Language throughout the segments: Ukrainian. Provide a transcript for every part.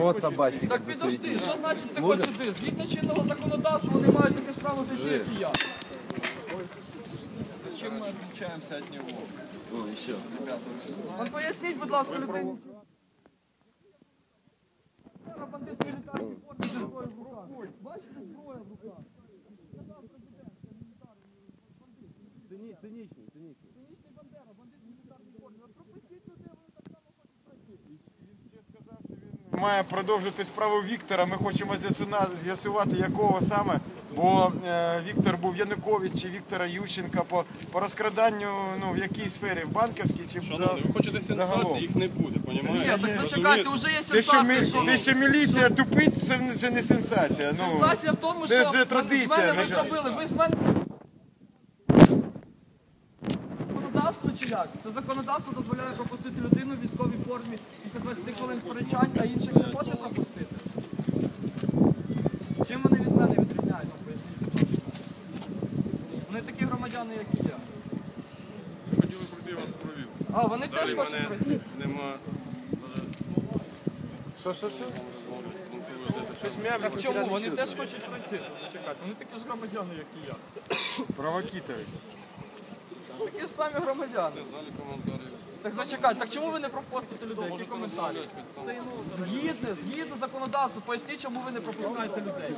О, собачки. Так підожди, що значить ти хочеш ти? Згідно чинного законодавства вони мають таке ж право життя, як і я. Чем мы отличаемся от него? О, еще. Ребята, вы что знаете? Поясніть, будь ласка, людині. Бандит мілітарний формі зі зброєю в руках. Бачите, зброя в руках. Цинічний, цинічний. Цинічний Бандера, бандит в мілітарній формі. От пропустіть людей, вони так само хочуть пройти. Має продовжити справу Віктора. Ми хочемо з'ясувати, якого саме. Бо е, Віктор був Янукович чи Віктора Ющенка по, по розкраданню ну, в якій сфері? В банківській чи Шановні, ви хочете Загалом. сенсації, їх не буде, Ні, понімаєте? так зачекайте, вже є те, що, ми, що те, що міліція тупить, це вже не сенсація. Ну, Сенсація в тому, це що вже ви- традиція, з мене ви зробили, ви з мене. Законодавство чи як? Це законодавство дозволяє пропустити людину в військовій формі після 20 хвилин сперечань, а інших не хоче пропустити. Чим вони від мене відрізняються? Поясніть. Вони такі громадяни, як і я. Ви хотіли пройти, я вас провів. А, вони теж Далі хочуть мене пройти. нема. Що, що, що? Так чому? Вони теж хочуть пройти. Чекайте, вони такі ж громадяни, як і я. Провокітович. Такі ж самі громадяни. Далі коментарі. Так зачекайте, так чому ви не пропустите людей? Які коментарі? Згідно, згідно законодавству, поясніть, чому ви не пропускаєте людей.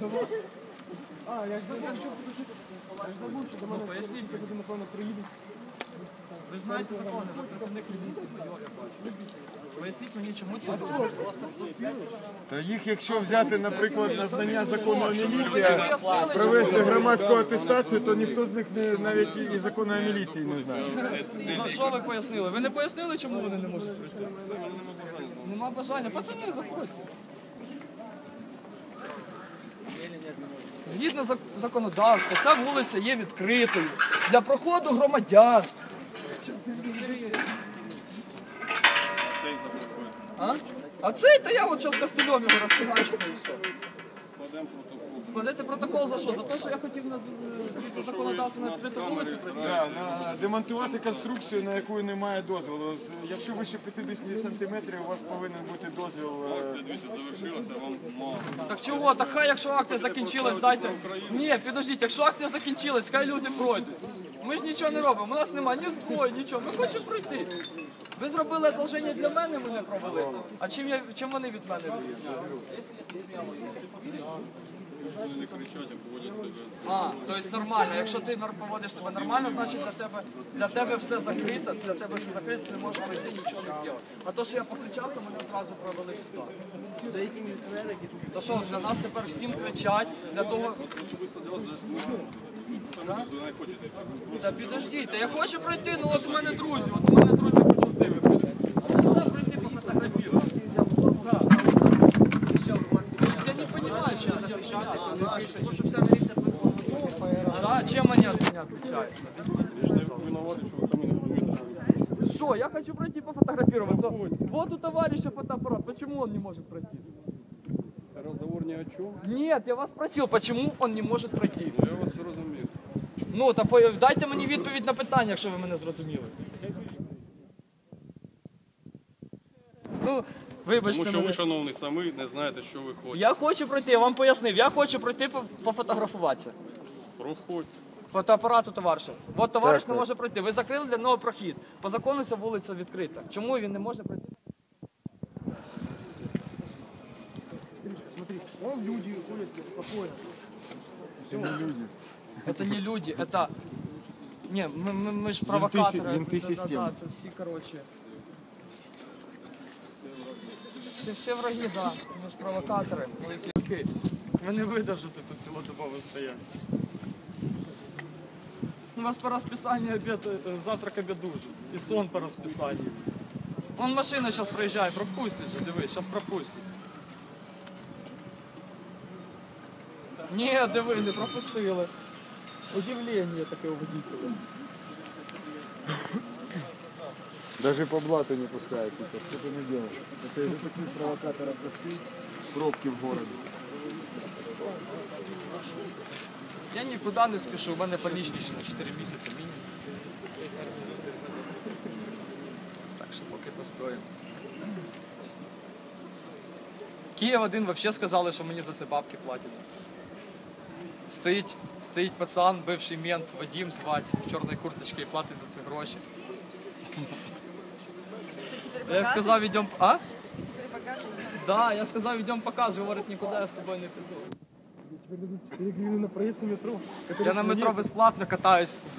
До вас. А, я ж забув, що до мене Поясніть. напевно, приїдуть. Ви знаєте закони, ви працівник міліції, майор, я бачу. Поясніть мені, чому це робите. Та їх, якщо взяти, наприклад, на знання закону о міліції, провести громадську атестацію, то ніхто з них не, навіть і закону о міліції не знає. За що ви пояснили? Ви не пояснили, чому вони не можуть прийти? Нема бажання. Пацани, заходьте. Згідно законодавства, ця вулиця є відкритою для проходу громадян. А? А цей-то я от зараз костельом його розхиначу і все. Складете протокол за що? За те, що я хотів на з- згідно законодавства на відкриту вулицю прийти? Да, на демонтувати конструкцію, на яку немає дозволу. З- Якщо вище 50 сантиметрів, у вас повинен бути дозвіл. е, Це дивіться, завершилося, вам мало. Так чого? Так хай, якщо акція закінчилась, дайте. Ні, підождіть, якщо акція закінчилась, хай люди пройдуть. Ми ж нічого не робимо, у нас немає ні зброї, нічого. Ми хочемо пройти. Ви зробили одолження для мене, ви не провели. А чим, я, чим вони від мене відрізняються? Не кричать, а поводять себе. А, тобто нормально. Якщо ти поводиш себе нормально, значить для тебе, для тебе все закрито, для тебе все закрито, ти не можеш пройти нічого не зробити. А то, що я покричав, то мене зразу провели сюди. Деякі міліціонери, які тут То що, для нас тепер всім кричать, для того. Та підождіть, та я хочу пройти, ну от у мене друзі, от у мене друзі хочуть з ними пройти. А ти туди пройти пофотографувати. Так. Тобто я не понимаю, що я щоб вся міліція Да, чем они от меня отличаются? Что, я хочу пройти пофотографироваться. Вот у товарища фотоаппарат, почему он не может пройти? Це розговор ні о чому. Нет, я вас спросил, почему он не может пройти? Ну, я вас зрозумів. Ну, та по- дайте мені відповідь на питання, якщо ви мене зрозуміли. Ну, вибачте Тому що мене. ви, шановний, самі не знаєте, що ви хочете. Я хочу пройти, я вам пояснив, я хочу пройти по- пофотографуватися. Проходьте. Фотоапарату товариша. От товариш Так, не так. може пройти. Ви закрили для нього прохід. По закону ця вулиця відкрита. Чому він не може пройти? Смотри, вон люди ходять спокійно. Это не люди, это... Не, мы, мы, мы ж провокаторы. винты це, да, системи. Да, це всі, короче. Всі, всі враги, да. Ми ж провокатори. Поліцейські. Ви не видержите тут цілодобово стоять. У вас по расписанию обед, э, завтрак, обед, ужин. И сон по расписанию. Вон машина сейчас проезжает, пропустит же, дивись, сейчас пропустит. Ні, диви, не пропустили. Удивление таке у водителя. Даже по блату не пускают. Типа, что ты не делаешь? Это из-за таких провокаторов пошли пробки в городе. Я нікуди не спішу, у мене полічні ще на 4 місяці мінімум. Так що поки постоїмо. Київ один взагалі сказали, що мені за це бабки платять. Стоїть, стоїть пацан, бивший мент, Вадим звать, в чорній курточці і платить за це гроші. Я сказав, йдемо. А? Да, я сказав, йдемо показ, говорить, нікуди я з тобою не піду. Теперь дадут 4 гривны на проезд на метро. Я на метро бесплатно катаюсь